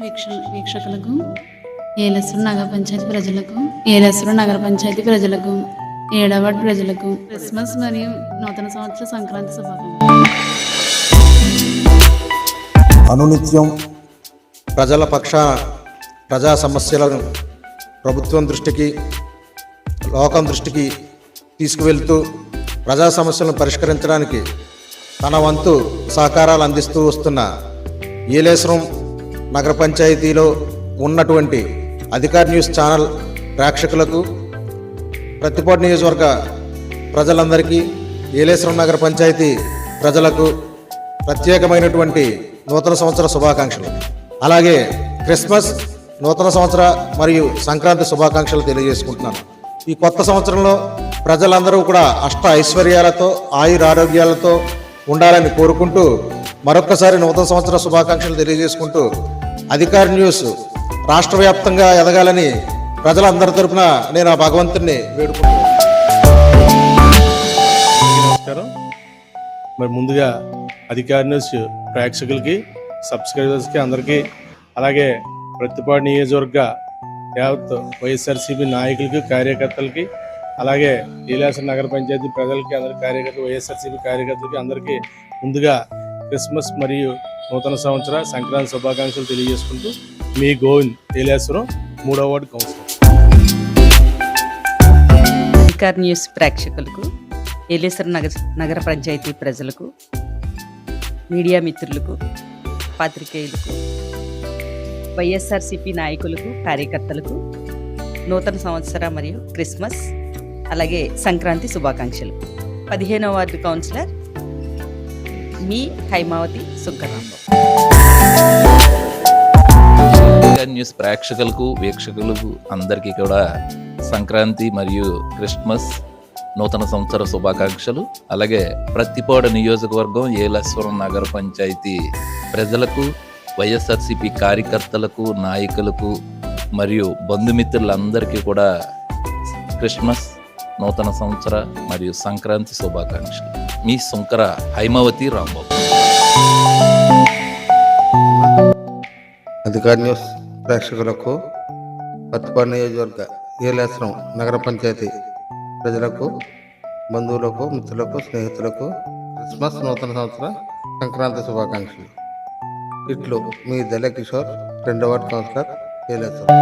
వీక్ష వీక్షకులకు ఏలేశ్వరం నగర పంచాయతీ ప్రజలకు ఏలేశ్వరం నగర పంచాయతీ ప్రజలకు ఏడవ ప్రజలకు క్రిస్మస్ మరియు నూతన సంవత్సర సంక్రాంతి శుభాకాంక్షలు. అనునిత్యం ప్రజల పక్ష ప్రజా సమస్యలను ప్రభుత్వం దృష్టికి లోకం దృష్టికి తీసుకువెళ్తూ ప్రజా సమస్యలను పరిష్కరించడానికి తన వంతు సహకారాలు అందిస్తూ వస్తున్న ఏలేశ్వరం నగర పంచాయతీలో ఉన్నటువంటి అధికార్ న్యూస్ ఛానల్ ప్రేక్షకులకు ప్రతిపాటు నియోజకవర్గ ప్రజలందరికీ ఏలేశ్వరం నగర పంచాయతీ ప్రజలకు ప్రత్యేకమైనటువంటి నూతన సంవత్సర శుభాకాంక్షలు. అలాగే క్రిస్మస్ నూతన సంవత్సర మరియు సంక్రాంతి శుభాకాంక్షలు తెలియజేసుకుంటున్నాను. ఈ కొత్త సంవత్సరంలో ప్రజలందరూ కూడా అష్ట ఐశ్వర్యాలతో ఆయుర ఆరోగ్యాలతో ఉండాలని కోరుకుంటూ మరొక్కసారి నూతన సంవత్సర శుభాకాంక్షలు తెలియజేసుకుంటూ అధికారి న్యూస్ రాష్ట్ర వ్యాప్తంగా ఎదగాలని ప్రజలందరి తరపున నేను ఆ భగవంతుని వేడుకుంటున్నాను. నమస్కారం. మరి ముందుగా అధికార న్యూస్ ప్రేక్షకులకి సబ్స్క్రైబర్స్కి అందరికీ అలాగే ప్రతిపాడు నియోజకవర్గ యావత్ వైఎస్ఆర్సీపీ నాయకులకి కార్యకర్తలకి అలాగే లీలాస నగర పంచాయతీ ప్రజలకి అందరి కార్యకర్తలు వైఎస్ఆర్సీపీ కార్యకర్తలకి అందరికీ ముందుగా క్రిస్మస్ మరియు నూతన సంవత్సర సంక్రాంతి శుభాకాంక్షలు తెలియజేసుకుంటూ మీ గోవింద్ లీలాసురం మూడో వార్డు కౌన్సిలర్. అధికార న్యూస్ ప్రేక్షకులకు ఏలేశ్వర నగర నగర పంచాయతీ ప్రజలకు మీడియా మిత్రులకు పాత్రికేయులకు వైఎస్ఆర్సిపి నాయకులకు కార్యకర్తలకు నూతన సంవత్సర మరియు క్రిస్మస్ అలాగే సంక్రాంతి శుభాకాంక్షలు. పదిహేనవ వార్డు కౌన్సిలర్ మీ హైమావతి సుంకరాంబు. న్యూస్ ప్రేక్షకులకు వీక్షకులకు అందరికీ కూడా సంక్రాంతి మరియు క్రిస్మస్ నూతన సంవత్సర శుభాకాంక్షలు. అలాగే ప్రతిపాడ నియోజకవర్గం ఏలేశ్వరం నగర పంచాయతీ ప్రజలకు వైఎస్ఆర్సిపి కార్యకర్తలకు నాయకులకు మరియు బంధుమిత్రులందరికీ కూడా క్రిస్మస్ నూతన సంవత్సర మరియు సంక్రాంతి శుభాకాంక్షలు. మీ సుంకర హైమావతి రాంబాబు. అధికార న్యూస్ ప్రేక్షకులకు పత్తిపాడు నియోజకవర్గ ఏలేశ్వరం నగర పంచాయతీ ప్రజలకు బంధువులకు మిత్రులకు స్నేహితులకు క్రిస్మస్ నూతన సంవత్సర సంక్రాంతి శుభాకాంక్షలు. ఇట్లు మీ దళ కిషోర్ రెండవ కౌన్సిలర్ ఏలేశ్వరం.